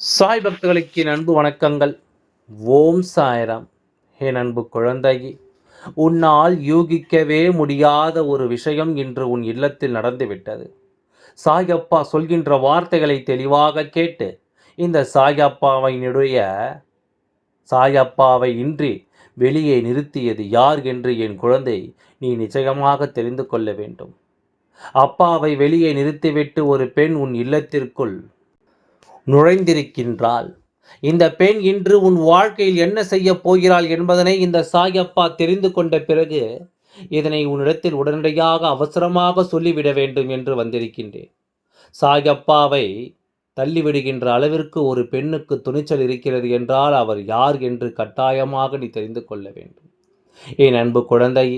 சாய் பக்தர்களுக்கு என் அன்பு வணக்கங்கள். ஓம் சாய்ராம். என் அன்பு குழந்தையே உன்னால் யூகிக்கவே முடியாத ஒரு விஷயம் இன்று உன் இல்லத்தில் நடந்துவிட்டது. சாயப்பா சொல்கின்ற வார்த்தைகளை தெளிவாக கேட்டு இந்த சாயப்பாவினுடைய சாயப்பாவை இன்றி வெளியே நிறுத்தியது யார் என்று என் குழந்தை நீ நிச்சயமாக தெரிந்து கொள்ள வேண்டும். அப்பாவை வெளியே நிறுத்திவிட்டு ஒரு பெண் உன் இல்லத்திற்குள் நுழைந்திருக்கின்றாள். இந்த பெண் இன்று உன் வாழ்க்கையில் என்ன செய்ய போகிறாள் என்பதனை இந்த சாயப்பா தெரிந்து கொண்ட பிறகு இதனை உன்னிடத்தில் உடனடியாக அவசரமாக சொல்லிவிட வேண்டும் என்று வந்திருக்கின்றேன். சாயப்பாவை தள்ளிவிடுகின்ற அளவிற்கு ஒரு பெண்ணுக்கு துணிச்சல் இருக்கிறது என்றால் அவர் யார் என்று கட்டாயமாக நீ தெரிந்து கொள்ள வேண்டும். என் அன்பு குழந்தை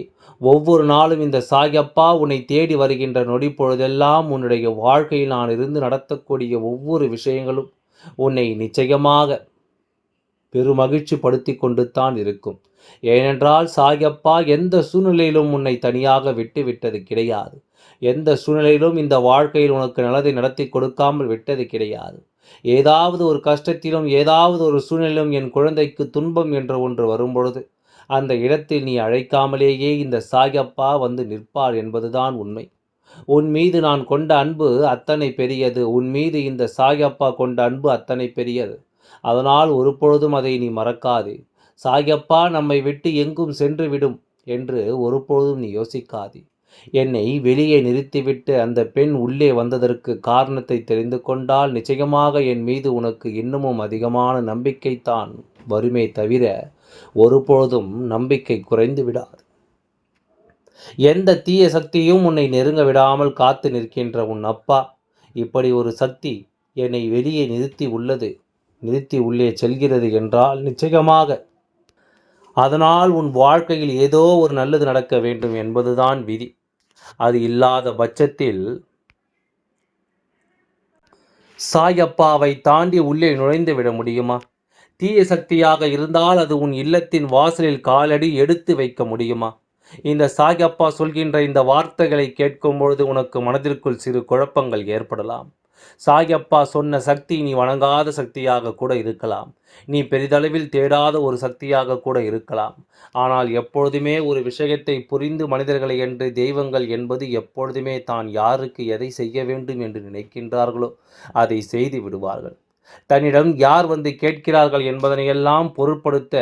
ஒவ்வொரு நாளும் இந்த சாயப்பா உன்னை தேடி வருகின்ற நொடி பொழுதெல்லாம் உன்னுடைய வாழ்க்கையில் நான் இருந்து நடத்தக்கூடிய ஒவ்வொரு விஷயங்களும் உன்னை நிச்சயமாக பெருமகிழ்ச்சி படுத்தி கொண்டு தான் இருக்கும். ஏனென்றால் சாயப்பா எந்த சூழ்நிலையிலும் உன்னை தனியாக விட்டு விட்டது கிடையாது. எந்த சூழ்நிலையிலும் இந்த வாழ்க்கையில் உனக்கு நல்லதை நடத்தி கொடுக்காமல் விட்டது கிடையாது. ஏதாவது ஒரு கஷ்டத்திலும் ஏதாவது ஒரு சூழ்நிலையிலும் என் குழந்தைக்கு துன்பம் என்ற ஒன்று வரும்பொழுது அந்த இடத்தில் நீ அழைக்காமலேயே இந்த சாயப்பா வந்து நிற்பார் என்பதுதான் உண்மை. உன் மீது நான் கொண்ட அன்பு அத்தனை பெரியது. உன் மீது இந்த சாயப்பா கொண்ட அன்பு அத்தனை பெரியது. அதனால் ஒரு பொழுதும் அதை நீ மறக்காதே. சாயப்பா நம்மை விட்டு எங்கும் சென்று விடும் என்று ஒரு பொழுதும் நீ யோசிக்காதே. என்னை வெளியே நிறுத்திவிட்டு அந்த பெண் உள்ளே வந்ததற்கு காரணத்தை தெரிந்து கொண்டால் நிச்சயமாக என் மீது உனக்கு இன்னமும் அதிகமான நம்பிக்கைத்தான் வருமே தவிர ஒருபொழுதும் நம்பிக்கை குறைந்து விடாது. எந்த தீய சக்தியும் உன்னை நெருங்க விடாமல் காத்து நிற்கின்ற உன் அப்பா இப்படி ஒரு சக்தி என்னை வெளியே நிறுத்தி உள்ளது நிறுத்தி உள்ளே செல்கிறது என்றால் நிச்சயமாக அதனால் உன் வாழ்க்கையில் ஏதோ ஒரு நல்லது நடக்க வேண்டும் என்பதுதான் விதி. அது இல்லாத பட்சத்தில் சாயப்பாவை தாண்டி உள்ளே நுழைந்து விட முடியுமா? தீய சக்தியாக இருந்தால் அது உன் இல்லத்தின் வாசலில் காலடி எடுத்து வைக்க முடியுமா? இந்த சாயப்பா சொல்கின்ற இந்த வார்த்தைகளை கேட்கும் பொழுது உனக்கு மனதிற்குள் சிறு குழப்பங்கள் ஏற்படலாம். சாயப்பா சொன்ன சக்தி நீ வணங்காத சக்தியாக கூட இருக்கலாம். நீ பெரிதளவில் தேடாத ஒரு சக்தியாக கூட இருக்கலாம். ஆனால் எப்பொழுதுமே ஒரு விஷயத்தை புரிந்து மனிதர்களை என்று தெய்வங்கள் என்பது எப்பொழுதுமே தான் யாருக்கு எதை செய்ய வேண்டும் என்று நினைக்கின்றார்களோ அதை செய்து விடுவார்கள். தன்னிடம் யார் வந்து கேட்கிறார்கள் என்பதனையெல்லாம் பொருட்படுத்த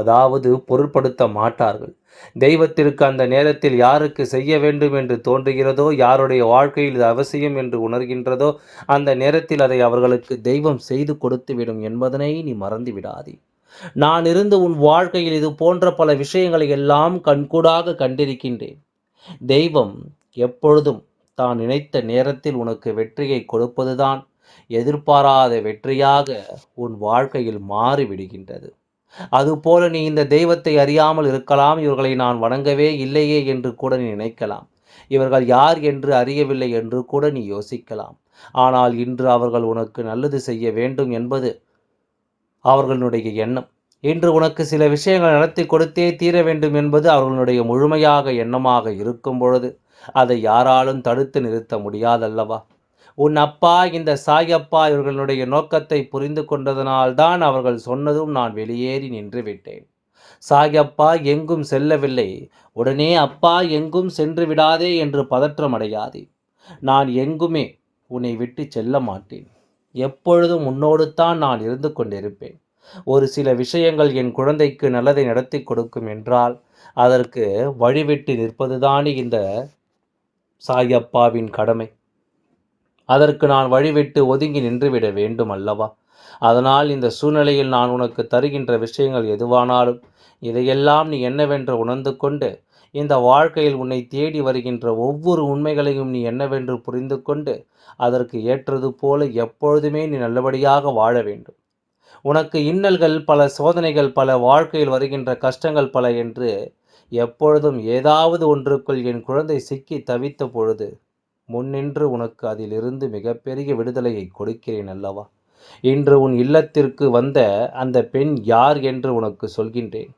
அதாவது பொருட்படுத்த மாட்டார்கள். தெய்வத்திற்கு அந்த நேரத்தில் யாருக்கு செய்ய வேண்டும் என்று தோன்றுகிறதோ யாருடைய வாழ்க்கையில் இது அவசியம் என்று உணர்கின்றதோ அந்த நேரத்தில் அதை அவர்களுக்கு தெய்வம் செய்து கொடுத்துவிடும் என்பதனை நீ மறந்து விடாதே நான் இருந்து உன் வாழ்க்கையில் இது போன்ற பல விஷயங்களை எல்லாம் கண்கூடாக கண்டிருக்கின்றேன். தெய்வம் எப்பொழுதும் தான் நினைத்த நேரத்தில் உனக்கு வெற்றியை கொடுப்பதுதான் எதிர்பாராத வெற்றியாக உன் வாழ்க்கையில் மாறிவிடுகின்றது. அதுபோல நீ இந்த தெய்வத்தை அறியாமல் இருக்கலாம் இவர்களை நான் வணங்கவே இல்லையே என்று கூட நீ நினைக்கலாம். இவர்கள் யார் என்று அறியவில்லை என்று கூட நீ யோசிக்கலாம். ஆனால் இன்று அவர்கள் உனக்கு நல்லது செய்ய வேண்டும் என்பது அவர்களுடைய எண்ணம். இன்று உனக்கு சில விஷயங்கள் நடத்தி கொடுத்தே தீர வேண்டும் என்பது அவர்களுடைய முழுமையாக எண்ணமாக இருக்கும் பொழுது அதை யாராலும் தடுத்து நிறுத்த முடியாதல்லவா? உன் அப்பா இந்த சாயப்பா இவர்களுடைய நோக்கத்தை புரிந்து கொண்டதனால்தான் அவர்கள் சொன்னதும் நான் வெளியேறி நின்று விட்டேன். சாயப்பா எங்கும் செல்லவில்லை. உடனே அப்பா எங்கும் சென்று விடாதே என்று பதற்றம் அடையாதே. நான் எங்குமே உன்னை விட்டு செல்ல மாட்டேன். எப்பொழுதும் உன்னோடு தான் நான் இருந்து கொண்டிருப்பேன். ஒரு சில விஷயங்கள் என் குழந்தைக்கு நல்லதை நடத்தி கொடுக்கும் என்றால் அதற்கு வழிவிட்டு நிற்பதுதானே இந்த சாயப்பாவின் கடமை. அதற்கு நான் வழிவிட்டு ஒதுங்கி நின்றுவிட வேண்டும் அல்லவா அதனால் இந்த சூழ்நிலையில் நான் உனக்கு தருகின்ற விஷயங்கள் எதுவானாலும் இதையெல்லாம் நீ என்னவென்று உணர்ந்து கொண்டு இந்த வாழ்க்கையில் உன்னை தேடி வருகின்ற ஒவ்வொரு உண்மைகளையும் நீ என்னவென்று புரிந்து கொண்டு அதற்கு ஏற்றது போல எப்பொழுதுமே நீ நல்லபடியாக வாழ வேண்டும். உனக்கு இன்னல்கள் பல சோதனைகள் பல வாழ்க்கையில் வருகின்ற கஷ்டங்கள் பல என்று எப்பொழுதும் ஏதாவது ஒன்றுக்குள் என் குழந்தை சிக்கி தவித்த பொழுது முன்னின்று உனக்கு அதிலிருந்து மிகப்பெரிய விடுதலையை கொடுக்கிறேன் அல்லவா? இன்று உன் இல்லத்திற்கு வந்த அந்த பெண் யார் என்று உனக்கு சொல்கின்றேன்.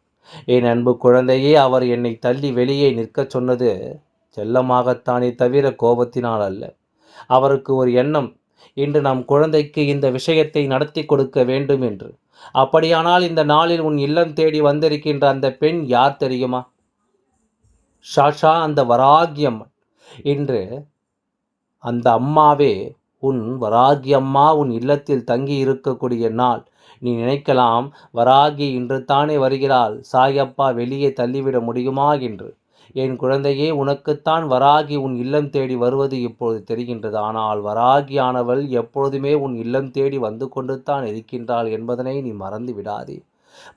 என் அன்பு குழந்தையே அவர் என்னை தள்ளி வெளியே நிற்கச் சொன்னது செல்லமாகத்தானே தவிர கோபத்தினால் அல்ல. அவருக்கு ஒரு எண்ணம் இன்று நம் குழந்தைக்கு இந்த விஷயத்தை நடத்தி கொடுக்க வேண்டும் என்று. அப்படியானால் இந்த நாளில் உன் இல்லம் தேடி வந்திருக்கின்ற அந்த பெண் யார் தெரியுமா? ஷாஷா அந்த வராகியம் இன்று அந்த அம்மாவே உன் வராகி அம்மா உன் இல்லத்தில் தங்கி இருக்கக்கூடிய நாள். நீ நினைக்கலாம் வராகி இன்று தானே வருகிறாள். சாயப்பா வெளியே தள்ளிவிட முடியுமா? என்று. என் குழந்தையே உனக்குத்தான் வராகி உன் இல்லம் தேடி வருவது இப்பொழுது தெரிகின்றது. ஆனால் வராகியானவள் எப்பொழுதுமே உன் இல்லம் தேடி வந்து கொண்டு தான் இருக்கின்றாள் என்பதனை நீ மறந்து விடாதே.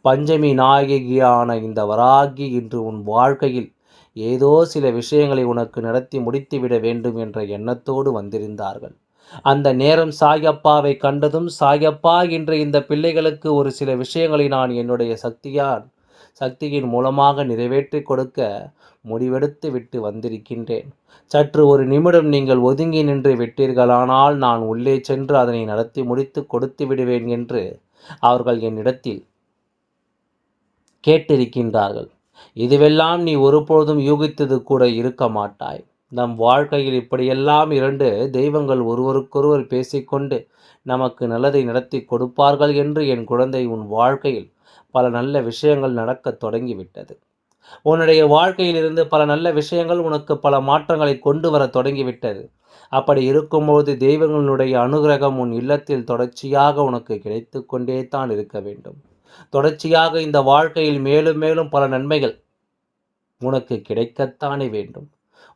பஞ்சமி நாயகியான இந்த வராகி இன்று உன் வாழ்க்கையில் ஏதோ சில விஷயங்களை உனக்கு நடத்தி முடித்துவிட வேண்டும் என்ற எண்ணத்தோடு வந்திருந்தார்கள். அந்த நேரம் சாயப்பாவை கண்டதும் சாயப்பா என்ற இந்த பிள்ளைகளுக்கு ஒரு சில விஷயங்களை நான் என்னுடைய சக்தியால் சக்தியின் மூலமாக நிறைவேற்றி கொடுக்க முடிவெடுத்து விட்டு வந்திருக்கின்றேன். சற்று ஒரு நிமிடம் நீங்கள் ஒதுங்கி நின்று விட்டீர்களானால் நான் உள்ளே சென்று அதனை நடத்தி முடித்து கொடுத்து விடுவேன் என்று அவர்கள் என்னிடத்தில் கேட்டிருக்கின்றார்கள். இதுவெல்லாம் நீ ஒருபொழுதும் யூகித்தது கூட இருக்க மாட்டாய். நம் வாழ்க்கையில் இப்படியெல்லாம் இரண்டு தெய்வங்கள் ஒருவருக்கொருவர் பேசிக்கொண்டு நமக்கு நல்லதை நடத்தி கொடுப்பார்கள் என்று என் குழந்தை உன் வாழ்க்கையில் பல நல்ல விஷயங்கள் நடக்கத் தொடங்கிவிட்டது. உன்னுடைய வாழ்க்கையிலிருந்து பல நல்ல விஷயங்கள் உனக்கு பல மாற்றங்களை கொண்டு வர தொடங்கிவிட்டது. அப்படி இருக்கும்போது தெய்வங்களுடைய அனுகிரகம் உன் இல்லத்தில் தொடர்ச்சியாக உனக்கு கிடைத்து கொண்டே தான் இருக்க வேண்டும். தொடர்ச்சியாக இந்த வாழ்க்கையில் மேலும் மேலும் பல நன்மைகள் உனக்கு கிடைக்கத்தானே வேண்டும்.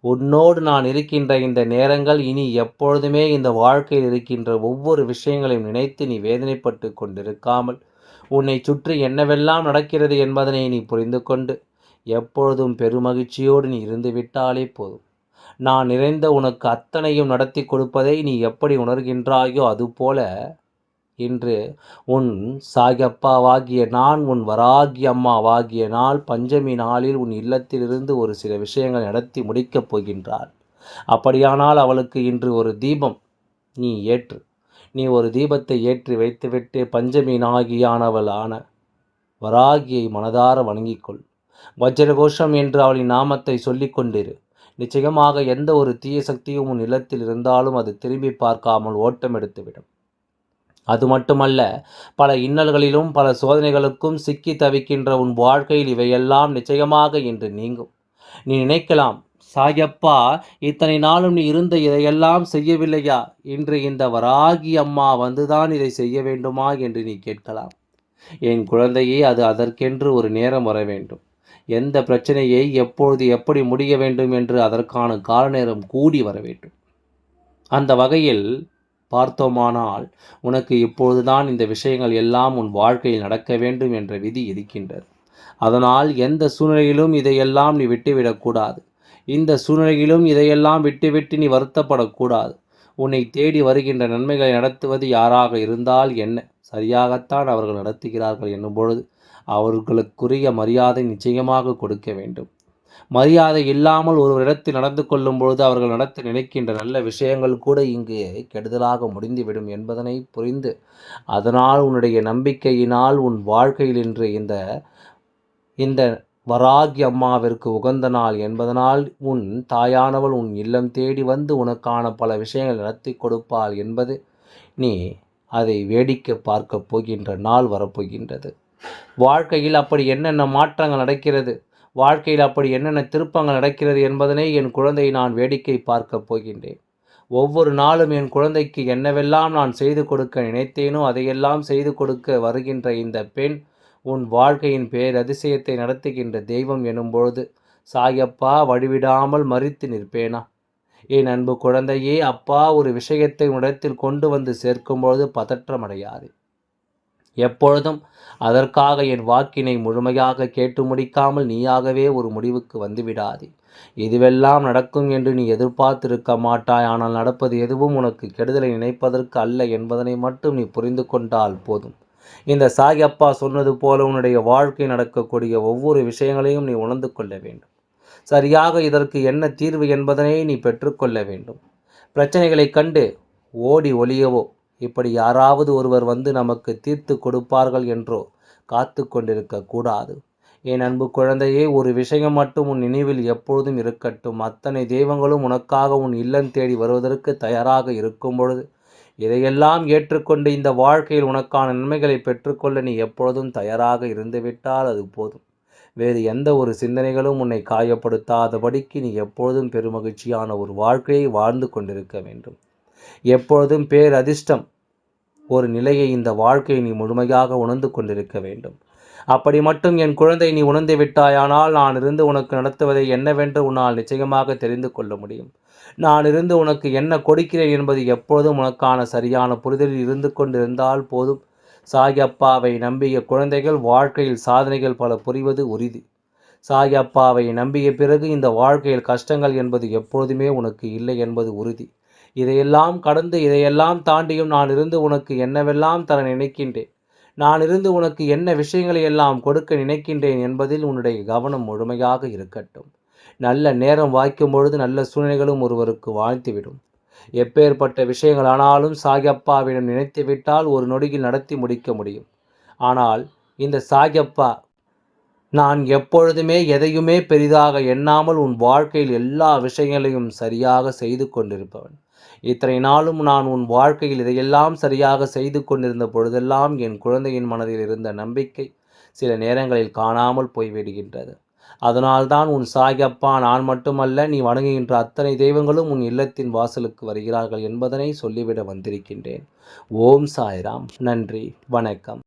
உன்னோடு நான் இருக்கின்ற இந்த நேரங்கள் இனி எப்பொழுதுமே இந்த வாழ்க்கையில் இருக்கின்ற ஒவ்வொரு விஷயங்களையும் நினைத்து நீ வேதனைப்பட்டு கொண்டிருக்காமல் உன்னை சுற்றி என்னவெல்லாம் நடக்கிறது என்பதனை நீ புரிந்து கொண்டு எப்பொழுதும் பெருமகிழ்ச்சியோடு நீ இருந்து விட்டாலே போதும். நான் நிறைந்த உனக்கு அத்தனையும் நடத்தி கொடுப்பதை நீ எப்படி உணர்கின்றாயோ அதுபோல இன்று உன் சாகப்பாவாகிய நான் உன் வராகி அம்மாவாகிய நாள் பஞ்சமி நாளில் உன் இல்லத்திலிருந்து ஒரு சில விஷயங்கள் நடத்தி முடிக்கப் போகின்றாள். அப்படியானால் அவளுக்கு இன்று ஒரு தீபம் நீ ஏற்று நீ ஒரு தீபத்தை ஏற்றி வைத்துவிட்டு பஞ்சமி நாகியானவளான வராகியை மனதார வணங்கிக்கொள். வஜ்ரகோஷம் என்று அவளின் நாமத்தை சொல்லிக் கொண்டிரு. நிச்சயமாக எந்த ஒரு தீய சக்தியும் உன் இல்லத்தில் இருந்தாலும் அது திரும்பி பார்க்காமல் ஓட்டம் எடுத்துவிடும். அது மட்டுமல்ல பல இன்னல்களிலும் பல சோதனைகளுக்கும் சிக்கி தவிக்கின்ற உன் வாழ்க்கையில் இவையெல்லாம் நிச்சயமாக இன்று நீங்கும். நீ நினைக்கலாம் சாயப்பா இத்தனை நாளும் நீ இருந்த இதையெல்லாம் செய்யவில்லையா? இன்று இந்த வராகி அம்மா வந்துதான் இதை செய்ய வேண்டுமா? என்று நீ கேட்கலாம். என் குழந்தையே அது அதற்கென்று ஒரு நேரம் வர வேண்டும். எந்த பிரச்சனையை எப்பொழுது எப்படி முடிய வேண்டும் என்று அதற்கான கால நேரம் கூடி வர வேண்டும். அந்த வகையில் பார்த்தோமானால் உனக்கு இப்பொழுதுதான் இந்த விஷயங்கள் எல்லாம் உன் வாழ்க்கையில் நடக்க வேண்டும் என்ற விதி இருக்கின்றது. அதனால் எந்த சூழ்நிலையிலும் இதையெல்லாம் நீ விட்டுவிடக்கூடாது இந்த சூழ்நிலையிலும் இதையெல்லாம் விட்டுவிட்டு நீ வருத்தப்படக்கூடாது உன்னை தேடி வருகின்ற நன்மைகளை நடத்துவது யாராக இருந்தால் என்ன? சரியாகத்தான் அவர்கள் நடத்துகிறார்கள் என்னும் பொழுது அவர்களுக்குரிய மரியாதை நிச்சயமாக கொடுக்க வேண்டும். மரியாதை இல்லாமல் ஒருவரிடத்தில் நடந்து கொள்ளும் பொழுது அவர்கள் நடத்த நினைக்கின்ற நல்ல விஷயங்கள் கூட இங்கு கெடுதலாக முடிந்துவிடும் என்பதனை புரிந்து அதனால் உன்னுடைய நம்பிக்கையினால் உன் வாழ்க்கையில் இன்று இந்த இந்த வராகி அம்மாவிற்கு உகந்த நாள் என்பதனால் உன் தாயானவள் உன் இல்லம் தேடி வந்து உனக்கான பல விஷயங்கள் நடத்தி கொடுப்பாள் என்பது நீ அதை வேடிக்கை பார்க்க போகின்ற நாள் வரப்போகின்றது. வாழ்க்கையில் அப்படி என்னென்ன மாற்றங்கள் நடக்கிறது? வாழ்க்கையில் அப்படி என்னென்ன திருப்பங்கள் நடக்கிறது என்பதனை என் குழந்தையை நான் வேடிக்கை பார்க்கப் போகின்றேன். ஒவ்வொரு நாளும் என் குழந்தைக்கு என்னவெல்லாம் நான் செய்து கொடுக்க நினைத்தேனோ அதையெல்லாம் செய்து கொடுக்க வருகின்ற இந்த பெண் உன் வாழ்க்கையின் பேரதிசயத்தை நடத்துகின்ற தெய்வம் எனும்பொழுது சாயப்பா வழிவிடாமல் மறித்து நிற்பேனா? என் அன்பு குழந்தையே அப்பா ஒரு விஷயத்தை உடத்தில் கொண்டு வந்து சேர்க்கும்பொழுது பதற்றமடையாது. எப்பொழுதும் அதற்காக என் வாக்கினை முழுமையாக கேட்டு முடிக்காமல் நீயாகவே ஒரு முடிவுக்கு வந்துவிடாதே. இதுவெல்லாம் நடக்கும் என்று நீ எதிர்பார்த்திருக்க மாட்டாய் ஆனால் நடப்பது எதுவும் உனக்கு கெடுதலை நினைப்பதற்கு அல்ல என்பதனை மட்டும் நீ புரிந்து கொண்டால் போதும். இந்த சாய் அப்பா சொன்னது போல உன்னுடைய வாழ்க்கை நடக்கக்கூடிய ஒவ்வொரு விஷயங்களையும் நீ உணர்ந்து கொள்ள வேண்டும். சரியாக இதற்கு என்ன தீர்வு என்பதனை நீ பெற்றுக்கொள்ள வேண்டும். பிரச்சனைகளை கண்டு ஓடி ஒளியவோ இப்படி யாராவது ஒருவர் வந்து நமக்கு தீர்த்து கொடுப்பார்கள் என்றோ காத்து கொண்டிருக்க கூடாது. என் அன்பு குழந்தையே ஒரு விஷயம் மட்டும் உன் நினைவில் எப்பொழுதும் இருக்கட்டும். அத்தனை தெய்வங்களும் உனக்காக உன் இல்லம் தேடி வருவதற்கு தயாராக இருக்கும் பொழுது இதையெல்லாம் ஏற்றுக்கொண்டு இந்த வாழ்க்கையில் உனக்கான நன்மைகளை பெற்றுக்கொள்ள நீ எப்பொழுதும் தயாராக இருந்துவிட்டால் அது போதும். வேறு எந்த ஒரு சிந்தனைகளும் உன்னை காயப்படுத்தாதபடிக்கு நீ எப்பொழுதும் பெருமகிழ்ச்சியான ஒரு வாழ்க்கையை வாழ்ந்து கொண்டிருக்க வேண்டும். எப்பொழுதும் பேரதிர்ஷ்டம் ஒரு நிலையை இந்த வாழ்க்கையை நீ முழுமையாக உணர்ந்து கொண்டிருக்க வேண்டும். அப்படி மட்டும் என் குழந்தை நீ உணர்ந்து விட்டாயானால் நான் இருந்து உனக்கு நடத்துவதை என்னவென்று உன்னால் நிச்சயமாக தெரிந்து கொள்ள முடியும். நான் இருந்து உனக்கு என்ன கொடுக்கிறேன் என்பது எப்பொழுதும் உனக்கான சரியான புரிதலில் இருந்து கொண்டிருந்தால் போதும். சாயப்பாவை நம்பிய குழந்தைகள் வாழ்க்கையில் சாதனைகள் பல புரிவது உறுதி சாயப்பாவை நம்பிய பிறகு இந்த வாழ்க்கையில் கஷ்டங்கள் என்பது எப்பொழுதுமே உனக்கு இல்லை என்பது உறுதி. இதையெல்லாம் கடந்து இதையெல்லாம் தாண்டியும் நான் இருந்து உனக்கு என்னவெல்லாம் தர நினைக்கின்றேன்? நான் இருந்து உனக்கு என்ன விஷயங்களை எல்லாம் கொடுக்க நினைக்கின்றேன் என்பதில் உன்னுடைய கவனம் முழுமையாக இருக்கட்டும். நல்ல நேரம் வாய்க்கும் பொழுது நல்ல சூழ்நிலைகளும் ஒருவருக்கு வாழ்த்துவிடும் எப்பேற்பட்ட விஷயங்கள் ஆனாலும் சாயப்பாவிடம் நினைத்து விட்டால் ஒரு நொடியில் நடத்தி முடிக்க முடியும். ஆனால் இந்த சாயப்பா நான் எப்பொழுதுமே எதையுமே பெரிதாக எண்ணாமல் உன் வாழ்க்கையில் எல்லா விஷயங்களையும் சரியாக செய்து கொண்டிருப்பவன். இத்தனை நாளும் நான் உன் வாழ்க்கையில் இதையெல்லாம் சரியாக செய்து கொண்டிருந்த பொழுதெல்லாம் என் குழந்தையின் மனதில் இருந்த நம்பிக்கை சில நேரங்களில் காணாமல் போய்விடுகின்றது. அதனால்தான் உன் சாயப்பா நான் மட்டுமல்ல நீ வணங்குகின்ற அத்தனை தெய்வங்களும் உன் இல்லத்தின் வாசலுக்கு வருகிறார்கள் என்பதனை சொல்லிவிட வந்திருக்கின்றேன். ஓம் சாய்ராம். நன்றி. வணக்கம்.